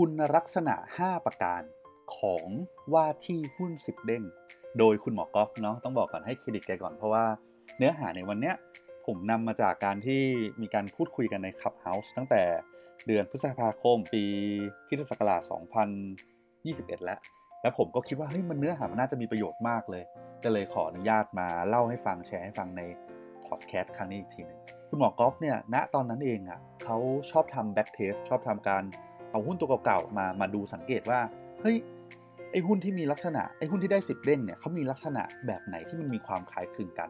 คุณลักษณะ 5 ประการของว่าที่หุ้น10เด้ง โดยคุณหมอกอฟเนาะต้องบอกก่อนให้เครดิตแกก่อนเพราะว่าเนื้อหาในวันเนี้ยผมนำมาจากการที่มีการพูดคุยกันใน Clubhouse ตั้งแต่เดือนพฤษภาคมปีคริสศักราช2021 แล้ว แล้วผมก็คิดว่าเฮ้ยมันเนื้อหามันน่าจะมีประโยชน์มากเลย ก็เลยขออนุญาตมาเล่าให้ฟังแชร์ให้ฟังในพอดแคสต์ครั้งนี้อีกทีหนึงคุณหมอกอฟเนี่ยณตอนนั้นเองอะเขาชอบทำแบ็กเทสชอบทำการ เอาหุ้นตัวเก่าๆมามาดูสังเกตว่าเฮ้ยไอหุ้นที่มีลักษณะไอหุ้นที่ได้ 10เด้งเนี่ยเขามีลักษณะแบบไหนที่มันมีความคล้ายคลึงกัน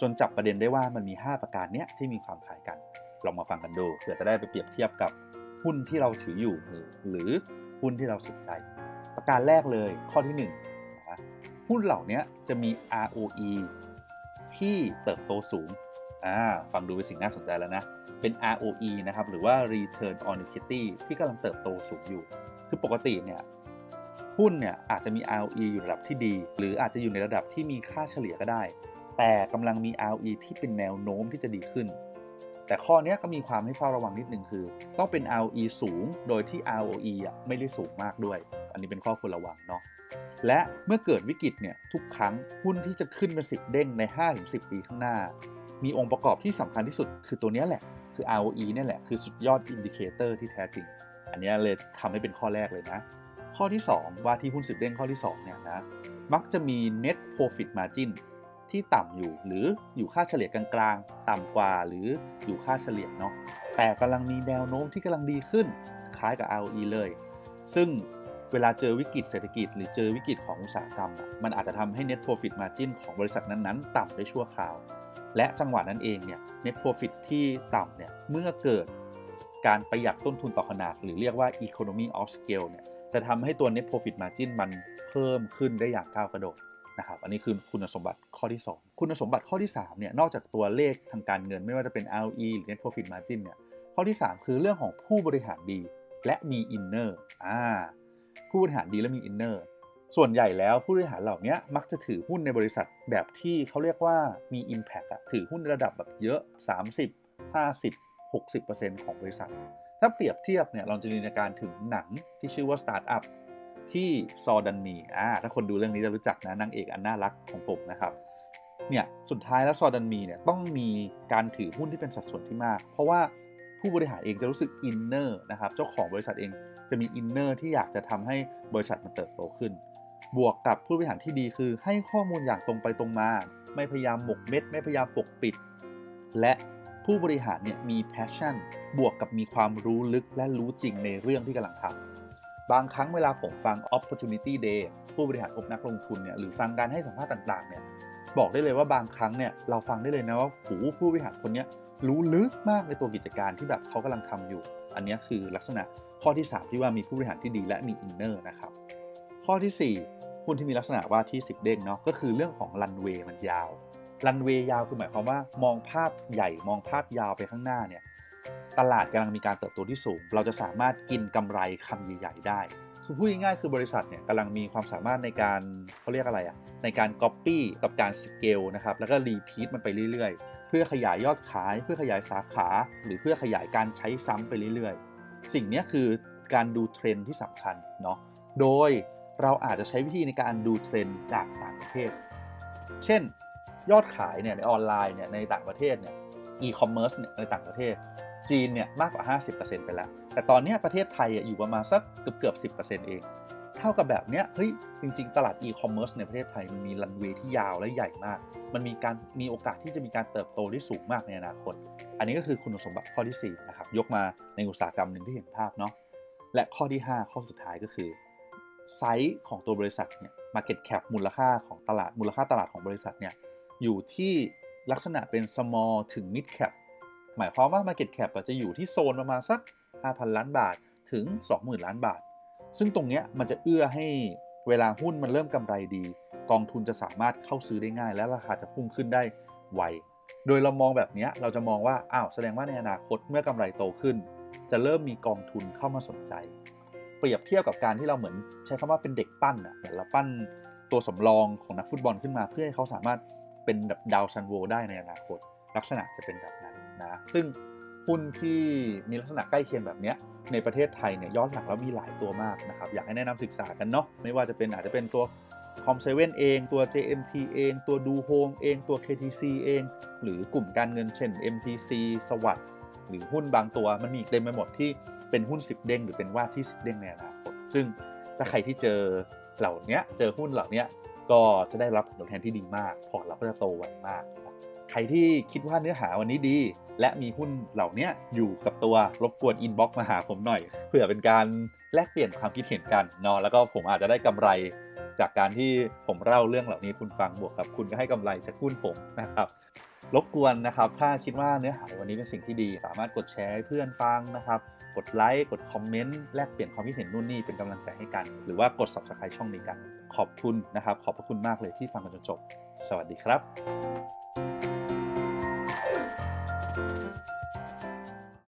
จนจับประเด็นได้ว่ามันมี 5 ประการเนี้ยที่มีความคล้ายกัน ลองมาฟังกันดูเผื่อจะได้ไปเปรียบเทียบกับหุ้นที่เราถืออยู่หรือหุ้นที่เราสนใจ ประการแรกเลยข้อที่1นะหุ้นเหล่านี้จะมี ROE ที่เติบโตสูง อ่าฟังดูเป็นสิ่งน่าสนใจแล้วนะ เป็น ROE นะครับ หรือว่า Return on Equity ที่กำลังเติบโตสูงอยู่ คือปกติเนี่ยหุ้นเนี่ยอาจจะมี ROE อยู่ระดับที่ดี หรืออาจจะอยู่ในระดับที่มีค่าเฉลี่ยก็ได้ แต่กำลังมี ROE ที่เป็นแนวโน้มที่จะดีขึ้น แต่ข้อนี้ก็มีความให้เฝ้าระวังนิดนึงคือ ต้องเป็น ROE สูง โดยที่ ROE อะไม่ได้สูงมากด้วย อันนี้เป็นข้อควรระวังเนาะและเมื่อเกิดวิกฤตเนี่ยทุกครั้งหุ้นที่จะขึ้นเป็น10 เด้งใน 5-10 ปีข้างหน้า มีองค์ประกอบที่สำคัญที่สุดคือตัวนี้แหละ คือ ROE เนี่ยแหละ คือสุดยอดอินดิเคเตอร์ที่แท้จริง อันนี้เลยทำให้เป็นข้อแรกเลยนะ ข้อที่ 2 ว่าที่หุ้น10เด้งข้อที่2เนี่ยนะ มักจะมี net profit margin ที่ต่ำอยู่หรืออยู่ค่าเฉลี่ยกลางๆ ต่ำกว่าหรืออยู่ค่าเฉลี่ยเนาะแต่กำลังมีแนวโน้มที่กำลังดีขึ้นคล้ายกับ ROE เลย ซึ่งเวลาเจอวิกฤตเศรษฐกิจ หรือเจอวิกฤตของอุตสาหกรรม มันอาจจะทำให้ net profit margin ของบริษัทนั้นๆ ต่ำได้ชั่วคราว และจังหวะนั้นเองเนี่ย net profit ที่ต่ำเนี่ยเมื่อเกิดการประหยัดต้นทุนต่อขนาด หรือเรียกว่า economy of scale เนี่ยจะทำให้ตัว net profit margin มันเพิ่มขึ้นได้อย่างก้าวกระโดดนะครับอันนี้คือคุณสมบัติข้อที่ 2 คุณสมบัติข้อที่3เนี่ยนอกจากตัวเลขทางการเงินไม่ว่าจะเป็น ROE หรือ net profit margin เนี่ยข้อที่ 3 คือเรื่องของผู้บริหารดีและมี inner อ่าผู้บริหารดีและมี inner ส่วนใหญ่แล้วผู้บริหารเหล่านี้มักจะถือหุ้นในบริษัทแบบที่เขาเรียกว่ามี Impact อะถือหุ้นระดับแบบเยอะ 30 50 60%ของบริษัท ถ้าเปรียบเทียบเนี่ยเราจะจินตนาการถึงหนังที่ชื่อว่า Startup ที่ซอดันมีอ่าถ้าคนดูเรื่องนี้จะรู้จักนะนางเอกอันน่ารักของผมนะครับเนี่ยสุดท้ายแล้วซอดันมีเนี่ยต้องมีการถือหุ้นที่เป็นสัดส่วนที่มาก เพราะว่าผู้บริหารเองจะรู้สึกอินเนอร์นะครับเจ้าของบริษัทเองจะมีอินเนอร์ที่อยากจะทำให้บริษัทมันเติบโตขึ้น บวกกับผู้บริหารที่ดีคือให้ข้อมูลอย่างตรงไปตรงมา ไม่พยายามหมกเม็ด ไม่พยายามปกปิด และผู้บริหารเนี่ยมี passion บวกกับมีความรู้ลึกและรู้จริงในเรื่องที่กำลังทำบางครั้งเวลาผมฟัง opportunity day ผู้บริหารพบนักลงทุนเนี่ยหรือฟังการให้สัมภาษณ์ต่างๆเนี่ยบอกได้เลยว่าบางครั้งเนี่ยเราฟังได้เลยนะว่าหูผู้บริหารคนนี้รู้ลึกมากในตัวกิจการที่แบบเขากำลังทำอยู่ อันนี้คือลักษณะข้อที่ 3 ที่ว่ามีผู้บริหารที่ดีและมี inner นะครับ ข้อที่ 4 หุ้นที่มีลักษณะว่าที่ 10 เด้งเนาะก็คือเรื่องของรันเวย์มันยาวรันเวย์ยาวคือหมายความว่ามองภาพใหญ่มองภาพยาวไปข้างหน้าเนี่ยตลาดกำลังมีการเติบโตที่สูง เราจะสามารถกินกำไรคำใหญ่ๆได้ คือพูดง่ายๆคือบริษัทเนี่ยกำลังมีความสามารถในการเขาเรียกอะไรอะในการ Copy กับการสเกลนะครับแล้วก็รีพีทมันไปเรื่อยๆ เพื่อขยายยอดขายเพื่อขยายสาขา หรือเพื่อขยายการใช้ซ้ำไปเรื่อยๆ สิ่งนี้คือการดูเทรนด์ที่สำคัญเนาะโดย เราอาจจะใช้วิธีในการดูเทรนด์จากต่างประเทศ เช่น ยอดขายเนี่ยในออนไลน์เนี่ยในต่างประเทศเนี่ยอีคอมเมิร์ซเนี่ยในต่างประเทศ จีนเนี่ยมากกว่า 50%ไปแล้ว แต่ตอนนี้ประเทศไทยอยู่ประมาณสักเกือบเกือบ 10%เอง เท่ากับแบบเนี้ยเฮ้ยจริง ๆ ตลาดอีคอมเมิร์ซในประเทศไทยมันมีรันเวย์ที่ยาวและใหญ่มาก มันมีการมีโอกาสที่จะมีการเติบโตที่สูงมากในอนาคต อันนี้ก็คือคุณสมบัติข้อที่4นะครับยกมาในอุตสาหกรรมหนึ่งที่เห็นภาพเนาะและข้อที่ 5 ข้อสุดท้ายก็คือ ไซส์ของตัวบริษัทเนี่ย market cap มูลค่าของตลาดมูลค่าตลาดของบริษัทเนี่ย อยู่ที่ลักษณะเป็น small ถึง mid cap หมายความว่า market cap จะอยู่ที่โซนประมาณสัก 5,000 ล้านบาทถึง 20,000 ล้านบาท ซึ่งตรงเนี้ยมันจะเอื้อให้เวลาหุ้นมันเริ่มกำไรดี กองทุนจะสามารถเข้าซื้อได้ง่าย และราคาจะพุ่งขึ้นได้ไวโดยเรามองแบบนี้เราจะมองว่า อ้าว แสดงว่าในอนาคตเมื่อกำไรโตขึ้น จะเริ่มมีกองทุนเข้ามาสนใจ เปรียบเทียบกับการที่เราเหมือนใช้คำว่าเป็นเด็กปั้นอะเหมือนเราปั้นตัวสำรองของนักฟุตบอลขึ้นมา เพื่อให้เขาสามารถเป็นแบบดาวซันโวได้ในอนาคต ลักษณะจะเป็นแบบนั้นนะซึ่งหุ้นที่มีลักษณะใกล้เคียงแบบนี้ในประเทศไทยเนี่ยย้อนหลังแล้วมีหลายตัวมากนะครับอยากให้แนะนำศึกษากันเนาะไม่ว่าจะเป็นอาจจะเป็นตัว c o m 7เองตัว JMT เอง ตัวดูโฮมเอง ตัว KTC เอง หรือกลุ่มการเงินเช่น MTC สวัสด์หรือหุ้นบางตัวมันมีอีกเต็มไปหมดที่ เป็นหุ้น 10 เด้งหรือเป็นว่าที่ 10 เด้งในอนาคตซึ่งถ้าใครที่เจอเหล่านี้เจอหุ้นเหล่านี้ก็จะได้รับผลตอบแทนที่ดีมาก พอร์ตเราก็จะโตไวมาก ใครที่คิดว่าเนื้อหาวันนี้ดี และมีหุ้นเหล่านี้อยู่กับตัวรบกวนอินบ็อกซ์มาหาผมหน่อย เพื่อเป็นการแลกเปลี่ยนความคิดเห็นกันเนาะแล้วก็ผมอาจจะได้กำไร จากการที่ผมเล่าเรื่องเหล่านี้คุณฟังบวกกับคุณก็ให้กำไรจากหุ้นผมนะครับ รบกวนนะครับ ถ้าคิดว่าเนื้อหาวันนี้เป็นสิ่งที่ดี สามารถกดแชร์ให้เพื่อนฟังนะครับ กดไลค์กดคอมเมนต์แลกเปลี่ยนความคิดเห็นนู่นนี่เป็นกำลังใจให้กัน หรือว่ากด subscribe ช่องนี้กัน ขอบคุณนะครับ ขอบพระคุณมากเลยที่ฟังกันจนจบ สวัสดีครับ